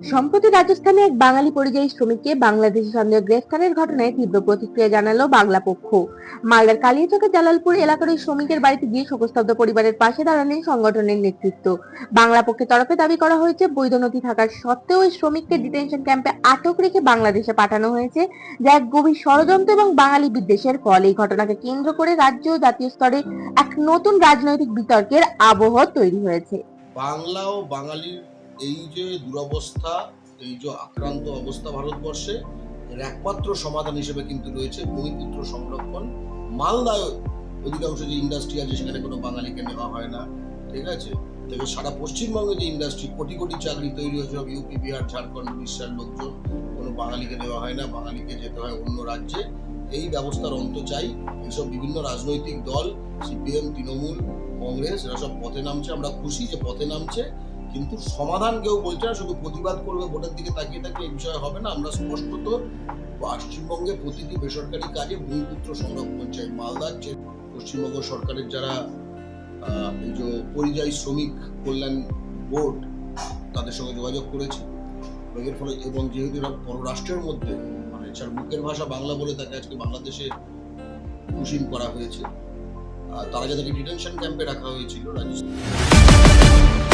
সম্প্রতি রাজস্থানে এক বাঙালি পরিযায়ী শ্রমিককে বাংলাদেশি সন্দেহ গ্রেফতারের ঘটনায় তীব্র প্রতিক্রিয়া জানালো বাংলা পক্ষ। মালদার কালিয়াচকের জালালপুর এলাকার ওই শ্রমিকের বাড়িতে গিয়ে শোকস্তব্ধ পরিবারের পাশে দাঁড়ালেন সংগঠনের নেতৃত্ব। বাংলা পক্ষের তরফে দাবি করা হয়েছে, বৈধ নথি থাকার সত্ত্বেও ওই শ্রমিককে ডিটেনশন ক্যাম্পে আটক রেখে বাংলাদেশে পাঠানো হয়েছে, যা এক গভীর ষড়যন্ত্র এবং বাঙালি বিদ্বেষের ফল। এই ঘটনাকে কেন্দ্র করে রাজ্য ও জাতীয় স্তরে এক নতুন রাজনৈতিক বিতর্কের আবহ তৈরি হয়েছে। বাংলা ও বাঙালির এই যে দুরবস্থা, এই যে আক্রান্ত অবস্থা ভারতবর্ষে, এর একমাত্র সমাধান হিসেবে কিন্তু রয়েছে ভূমিপুত্র সংরক্ষণ। মালদায় অধিকাংশ যে ইন্ডাস্ট্রি আছে, সেখানে কোনো বাঙালিকে নেওয়া হয় না। ঠিক আছে? তবে সারা পশ্চিমবঙ্গে যে ইন্ডাস্ট্রি কোটি কোটি চাকরি তৈরি হয়েছে, সব ইউপি বিহার ঝাড়খণ্ড উড়িষ্যার লোকজন, কোনো বাঙালিকে দেওয়া হয় না, বাঙালিকে যেতে হয় অন্য রাজ্যে। এই ব্যবস্থার অন্ত চাই। এইসব বিভিন্ন রাজনৈতিক দল, সিপিএম, তৃণমূল, কংগ্রেস, এরা সব পথে নামছে। আমরা খুশি যে পথে নামছে। কিন্তু সমাধান কেউ বলছে না, শুধু প্রতিবাদ করবে ভোটের দিকে তাকিয়ে তাকিয়ে এই বিষয়ে হবে না। আমরা স্পষ্টত পশ্চিমবঙ্গে প্রতিটি বেসরকারি কাজে ভূমিপুত্র সংরক্ষণ চাই। মালদার যে পশ্চিমবঙ্গ সরকারের যারা এই যে পরিযায়ী শ্রমিক কল্যাণ বোর্ড, তাদের সঙ্গে যোগাযোগ করেছে। এর ফলে, এবং যেহেতু পররাষ্ট্রের মধ্যে মানে যার মুখের ভাষা বাংলা বলে তাকে আজকে বাংলাদেশে কুশিন করা হয়েছে তার আগে ডিটেনশন ক্যাম্পে রাখা হয়েছিল রাজস্থান